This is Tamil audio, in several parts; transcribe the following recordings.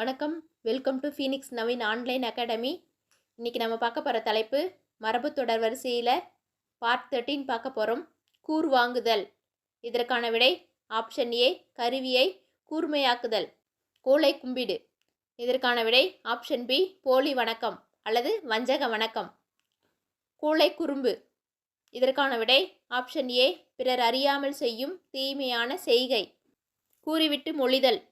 வணக்கம். Welcome to Phoenix Naveen online academy இன்றைக்கி நம்ம பார்க்க போகிற தலைப்பு மரபு தொடர் வரிசையில் பார்ட் தேர்ட்டீன் பார்க்க போகிறோம் கூர் வாங்குதல். இதற்கான விடை ஆப்ஷன் ஏ கருவியை கூர்மையாக்குதல். கோலை கும்பிடு. இதற்கான விடை ஆப்ஷன் பி போலி வணக்கம் அல்லது வஞ்சக வணக்கம். கூளை குறும்பு. இதற்கான விடை ஆப்ஷன் ஏ பிறர் அறியாமல் செய்யும் தீமையான செய்கை. கூறிவிட்டு மொழிதல்.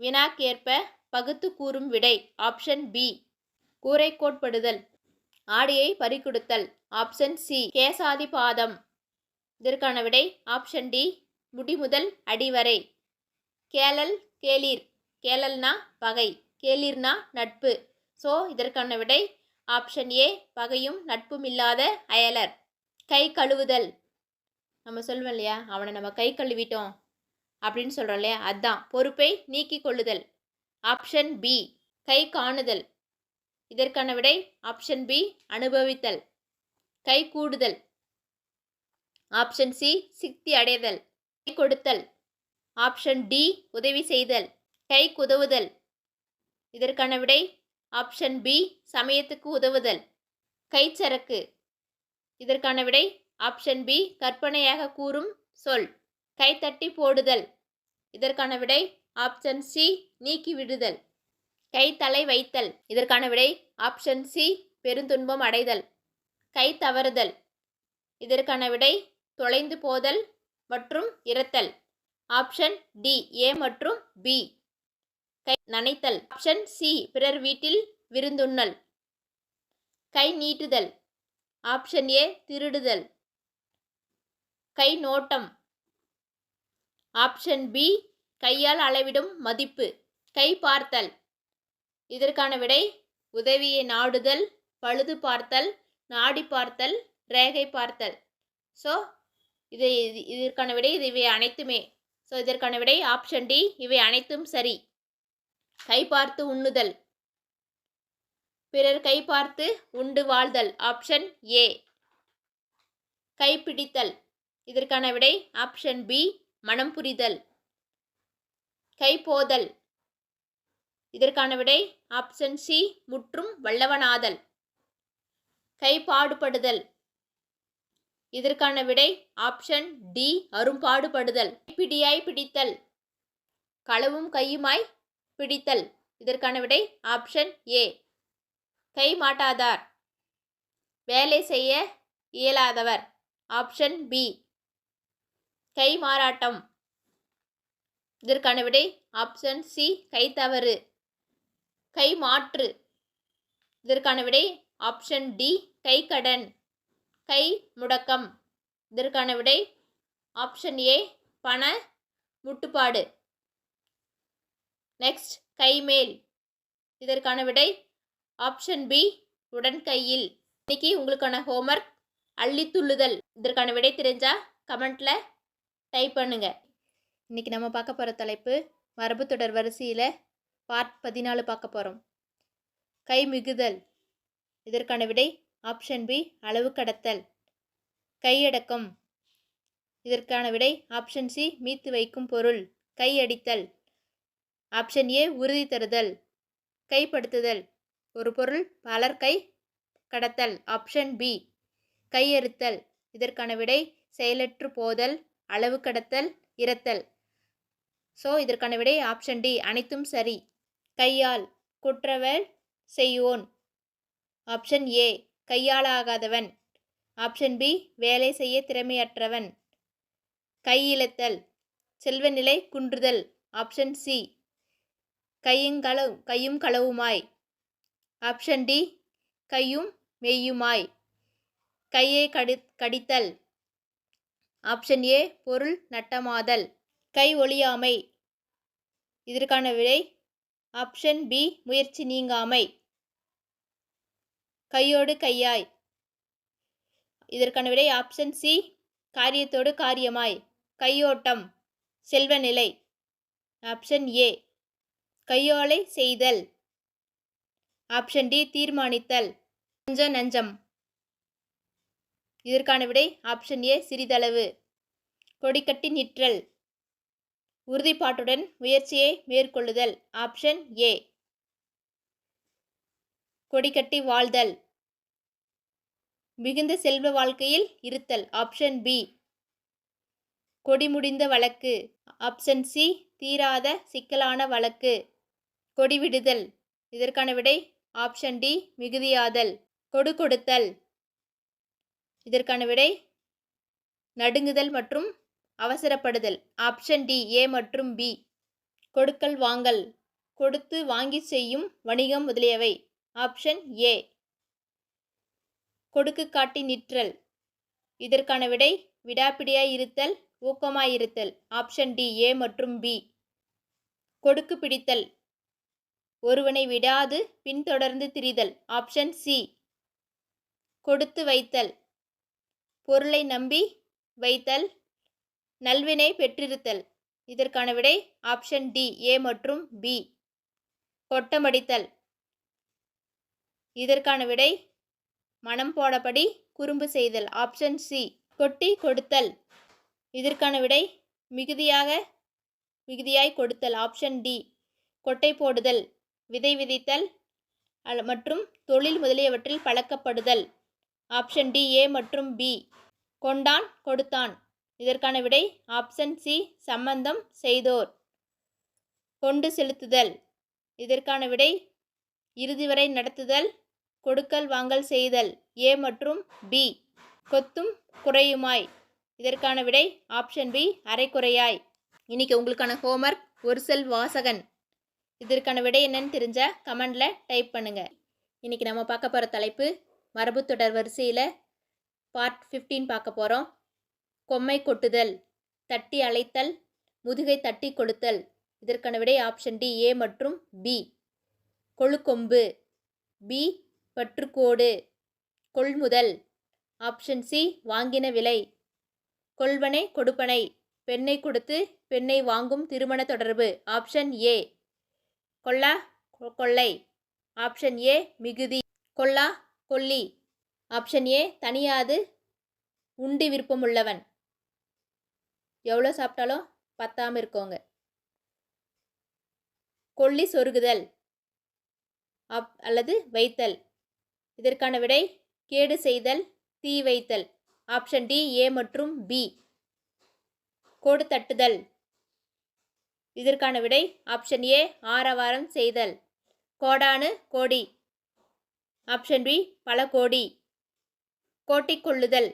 வினாக்கேற்ப பகுத்து கூறும் விடை ஆப்ஷன் பி கூரை கோட்படுதல். ஆடியை பறிகொடுத்தல் ஆப்ஷன் சி கேசாதிபாதம் இதற்கான விடை ஆப்ஷன் டி முடிமுதல் அடிவரை கேளல் கேளீர். கேளல்னா பகை கேளீர்னா நட்பு. ஸோ இதற்கான விடை ஆப்ஷன் ஏ பகையும் நட்பும் இல்லாத அயலர். கை கழுவுதல். நம்ம சொல்லுவோம் இல்லையா? அவனை நம்ம கை கழுவிட்டோம் அப்படின்னு சொல்கிறோம் இல்லையா? அதுதான் பொறுப்பை நீக்கி கொள்ளுதல். ஆப்ஷன் பி கை காணுதல். இதற்கான விடை ஆப்ஷன் பி அனுபவித்தல். கை கூடுதல். ஆப்ஷன் சி சித்தி அடைதல். கை கொடுத்தல். ஆப்ஷன் டி உதவி செய்தல். கை குதவுதல். இதற்கான விடை ஆப்ஷன் பி சமயத்துக்கு உதவுதல். கைச்சரக்கு. இதற்கான விடை ஆப்ஷன் பி கற்பனையாக கூறும் சொல். கைத்தட்டி போடுதல். இதற்கான விடை ஆப்ஷன் சி நீக்கி விடுதல். கை தலை வைத்தல். இதற்கான விடை ஆப்ஷன் சி பெருந்துன்பம் அடைதல். கை தவறுதல். இதற்கான விடை தொலைந்து போதல் மற்றும் இறத்தல் ஆப்ஷன் டி ஏ மற்றும் பி கை நனைத்தல். ஆப்ஷன் சி பிறர் வீட்டில் விருந்துண்ணல். கை நீட்டுதல். Option A திருடுதல். கை நோட்டம். ஆப்ஷன் பி கையால் அளவிடும் மதிப்பு. கை பார்த்தல். இதற்கான விடை உதவியை நாடுதல் பழுது பார்த்தல் நாடி பார்த்தல் ரேகை பார்த்தல். ஸோ இது இதற்கான விடை இது இவை அனைத்துமே. ஸோ இதற்கான விடை ஆப்ஷன் டி இவை அனைத்தும் சரி. கை பார்த்து உண்ணுதல். பிறர் கை பார்த்து உண்டு வாழ்தல் ஆப்ஷன் ஏ கைப்பிடித்தல் இதற்கான விடை ஆப்ஷன் பி மனம் புரிதல். கைப்போதல். இதற்கான விடை ஆப்ஷன் சி முற்றும் வல்லவனாதல். கை பாடுபடுதல் இதற்கான விடை ஆப்ஷன் டி அரும்பாடுபடுதல். பிடியாய் பிடித்தல். களவும் கையுமாய் பிடித்தல். இதற்கான விடை ஆப்ஷன் ஏ கை மாட்டாதார். வேலை செய்ய இயலாதவர். ஆப்ஷன் பி கை மாறாட்டம். இதற்கான விடை ஆப்ஷன் சி கை தவறு. கை மாற்று. இதற்கான விடை ஆப்ஷன் டி கை கடன். கை முடக்கம். இதற்கான விடை ஆப்ஷன் ஏ பண முட்டுப்பாடு. நெக்ஸ்ட் கைமேல் இதற்கான விடை ஆப்ஷன் பி உடன் கையில். இன்னைக்கு உங்களுக்கான ஹோம்ஒர்க் அள்ளி துள்ளுதல் இதற்கான விடை தெரிஞ்சால் கமெண்ட்டில் டைப் பண்ணுங்கள் இன்றைக்கி நம்ம பார்க்க போகிற தலைப்பு மரபு தொடர் வரிசையில் பார்ட் பதினாலு பார்க்க போகிறோம் கை மிகுதல். இதற்கான விடை ஆப்ஷன் பி அளவு கடத்தல். கையடக்கம் இதற்கான விடை ஆப்ஷன் சி மீத்து வைக்கும் பொருள். கையடித்தல் ஆப்ஷன் ஏ உறுதி தருதல். கைப்படுத்துதல். ஒரு பொருள் பலர் கை கடத்தல். ஆப்ஷன் பி கையறுத்தல் இதற்கான விடை செயலற்று போதல் அளவு கடத்தல் இரத்தல் ஸோ இதற்கான விடை ஆப்ஷன் டி அனைத்தும் சரி. கையால் குற்றவல் செய்வோன். ஆப்ஷன் ஏ கையாளாகாதவன். ஆப்ஷன் பி வேலை செய்ய திறமையற்றவன். கையிழத்தல். செல்வநிலை குன்றுதல். ஆப்ஷன் சி கையும் களவு கையும் களவுமாய். ஆப்ஷன் டி கையும் மெய்யுமாய் கையை கடி கடித்தல். ஆப்ஷன் ஏ பொருள் நட்டமாதல். கை ஒளியாமை இதற்கான விடை ஆப்ஷன் பி முயற்சி நீங்காமை. கையோடு கையாய். இதற்கான விடை ஆப்ஷன் சி காரியத்தோடு காரியமாய். கையோட்டம் செல்வநிலை. ஆப்ஷன் ஏ கையோலை செய்தல். ஆப்ஷன் டி தீர்மானித்தல். கொஞ்சம் நஞ்சம். இதற்கான விடை ஆப்ஷன் ஏ சிறிதளவு. கொடிக்கட்டி நிற்றல். உறுதிப்பாட்டுடன் முயற்சியை மேற்கொள்ளுதல். Option A. கொடிக்கட்டி வாழ்தல். மிகுந்த செல்வ வாழ்க்கையில் இருத்தல். Option B. கொடி முடிந்த வழக்கு. Option C. தீராத சிக்கலான வழக்கு. கொடிவிடுதல் இதற்கான விடை ஆப்ஷன் டி. மிகுதியாதல். கொடு கொடுத்தல். இதற்கான விடை நடுங்குதல் மற்றும் அவசரப்படுதல். ஆப்ஷன் டி ஏ மற்றும் பி கொடுக்கல் வாங்கல். கொடுத்து வாங்கி செய்யும் வணிகம் முதலியவை. ஆப்ஷன் ஏ கொடுக்கு காட்டி நிற்றல். இதற்கான விடை விடாப்பிடியாய் இருத்தல் ஊக்கமாயிருத்தல் ஆப்ஷன் டி ஏ மற்றும் பி கொடுக்கு பிடித்தல். ஒருவனை விடாது பின்தொடர்ந்து திரிதல். ஆப்ஷன் சி கொடுத்து வைத்தல். பொருளை நம்பி வைத்தல். நல்வினை பெற்றிருத்தல். இதற்கான விடை ஆப்ஷன் டி ஏ மற்றும் பி கொட்டமடித்தல். இதற்கான விடை மனம் போடபடி குறும்பு செய்தல். ஆப்ஷன் சி கொட்டி கொடுத்தல். இதற்கான விடை மிகுதியாக மிகுதியாய் கொடுத்தல். ஆப்ஷன் டி கொட்டை போடுதல். விதை விதைத்தல் மற்றும் தொழில் முதலியவற்றில் பழக்கப்படுதல். ஆப்ஷன் டி ஏ மற்றும் பி கொண்டான் கொடுத்தான். இதற்கான விடை ஆப்ஷன் சி சம்பந்தம் செய்தோர். கொண்டு செலுத்துதல். இதற்கான விடை இறுதி வரை நடத்துதல் கொடுக்கல் வாங்கல் செய்தல் ஏ மற்றும் பி கொத்தும் குறையுமாய். இதற்கான விடை ஆப்ஷன் பி அரைக்குறையாய் இன்றைக்கி உங்களுக்கான ஹோம்ஒர்க் ஒரு செல் வாசகன். இதற்கான விடை என்னன்னு தெரிஞ்ச கமெண்டில் டைப் பண்ணுங்கள் இன்னைக்கு நம்ம பார்க்க போகிற தலைப்பு மரபு தொடர் வரிசையில் பார்ட் 15 பார்க்க போகிறோம் கொம்மை கொட்டுதல் தட்டி அழைத்தல் முதுகை தட்டி கொடுத்தல். இதற்கான விடை ஆப்ஷன் டி ஏ மற்றும் பி கொழுக்கொம்பு பி பற்றுக்கோடு கொள்முதல். ஆப்ஷன் சி வாங்கின விலை. கொள்வனை கொடுப்பனை. பெண்ணை கொடுத்து பெண்ணை வாங்கும் திருமண தொடர்பு. ஆப்ஷன் ஏ கொல்லா கொ- கொள்ளை. ஆப்ஷன் ஏ மிகுதி. கொல்லா கொல்லி. ஆப்ஷன் ஏ தனியாது உண்டு விருப்பமுள்ளவன். எவ்வளோ சாப்பிட்டாலும் பத்தாமல் இருக்கோங்க. கொல்லி சொருகுதல். அப் அல்லது வைத்தல். இதற்கான விடை கேடு செய்தல் தீ வைத்தல். ஆப்ஷன் டி ஏ மற்றும் பி. கோடு தட்டுதல். இதற்கான விடை ஆப்ஷன் ஏ ஆரவாரம் செய்தல். கோடானு கோடி. ஆப்ஷன் பி பல கோடி. கோட்டிக் கொள்ளுதல்.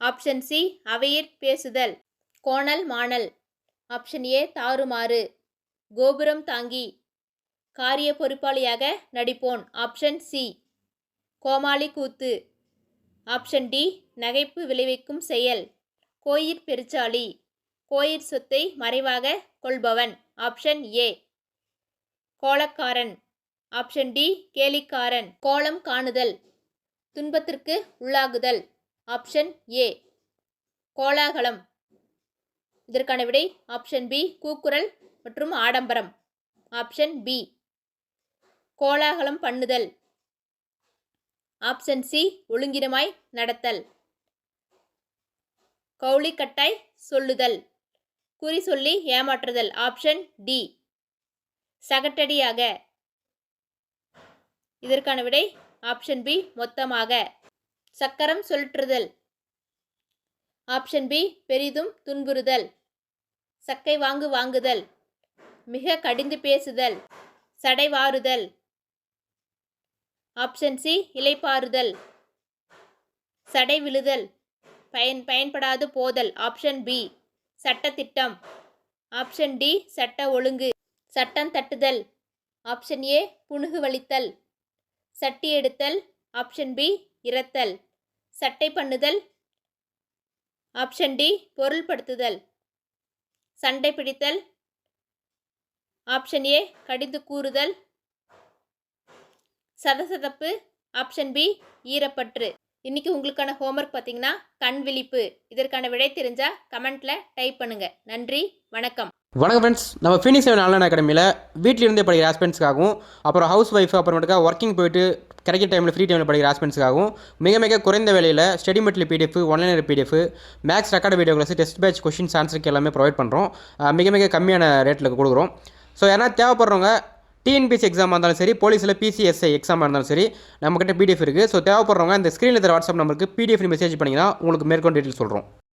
ஆப்ஷன் சி அவையிற் பேசுதல். கோணல் மாணல். ஆப்ஷன் ஏ தாறுமாறு. கோபுரம் தாங்கி. காரிய பொறுப்பாளியாக நடிப்போன். ஆப்ஷன் சி கோமாளி கூத்து. ஆப்ஷன் டி நகைப்பு விளைவிக்கும் செயல். கோயிற் பெருச்சாளி. கோயிற் சொத்தை மறைவாக கொள்பவன். ஆப்ஷன் ஏ கோலக்காரன். ஆப்ஷன் டி கேலிக்காரன். கோலம் காணுதல். துன்பத்திற்கு உள்ளாகுதல். ஆப்ஷன் ஏ கோலாகலம். இதற்கான விடை ஆப்ஷன் பி கூக்குரல் மற்றும் ஆடம்பரம். ஆப்ஷன் பி கோலாகலம் பண்ணுதல். ஆப்ஷன் சி ஒழுங்கினமாய் நடத்தல். கவுளிக்கட்டாய் சொல்லுதல். குறி சொல்லி ஏமாற்றுதல். ஆப்ஷன் டி சகட்டடியாக. இதற்கான விடை ஆப்ஷன் பி மொத்தமாக. சக்கரம் சுழற்றுதல். ஆப்ஷன் பி பெரிதும் துன்புறுதல். சக்கை வாங்கு வாங்குதல். மிக கடிந்து பேசுதல். சடைவாறுதல் ஆப்ஷன் சி இலைப்பாறுதல் சடை விழுதல். பயன் பயன்படாது போதல். ஆப்ஷன் பி சட்டத்திட்டம். ஆப்ஷன் டி சட்ட ஒழுங்கு. சட்டம் தட்டுதல். ஆப்ஷன் ஏ புணுகு வலித்தல். சட்டி எடுத்தல். ஆப்ஷன் பி இரத்தல். சட்டை பண்ணுதல். ஆப்ஷன் டி பொருள்படுத்துதல். சண்டை பிடித்தல். ஆப்ஷன் ஏ கடிந்து கூறுதல். சதசதப்பு. ஆப்ஷன் பி ஈரப்பற்று. இன்றைக்கி உங்களுக்கான ஹோம்ஒர்க் பார்த்தீங்கன்னா கண் விழிப்பு. இதற்கான விடை தெரிஞ்சால் கமெண்ட்டில் டைப் பண்ணுங்கள் நன்றி வணக்கம். வணக்கம் ஃப்ரெண்ட்ஸ் நம்ம ஃபீனிக்ஸ் செவன் ஆன்லைன் அகாடமியில் வீட்டிலிருந்தே படிக்கிற ஆஸ்பென்ட்ஸ்க்காகவும் அப்புறம் ஹவுஸ் ஒய்ஃப் அப்புறமேட்டுக்கா ஒர்க்கிங் போயிட்டு கிடைக்கிற டைமில் ஃப்ரீ டைமில் படிக்கிற ஆஸ்பென்ட்ஸ்க்காகவும் மிக மிக குறைந்த விலையில் study material PDF one liner PDF max record video class test batch questions ஆன்சருக்கு எல்லாமே ப்ரொவைட் பண்ணுறோம் மிக மிக கம்மியான ரேட்டில் கொடுக்குறோம். ஸோ ஏன்னா தேவைப்படுறவங்க டிஎன்பிசி எக்ஸாமாக இருந்தாலும் சரி போலீஸில் பிசிஎஸ்ஐ எக்ஸாமாக இருந்தாலும் சரி நம்மக்கிட்ட பிடிஎஃப் இருக்குது ஸோ தேவைப்படுறவங்க இந்த ஸ்க்ரீனில் இருக்கிற வாட்ஸ்அப் நம்பருக்கு பிடிஎஃப் மெசேஜ் பண்ணிங்கன்னா உங்களுக்கு மேற்கொண்டு டீட்டெயில் சொல்கிறோம்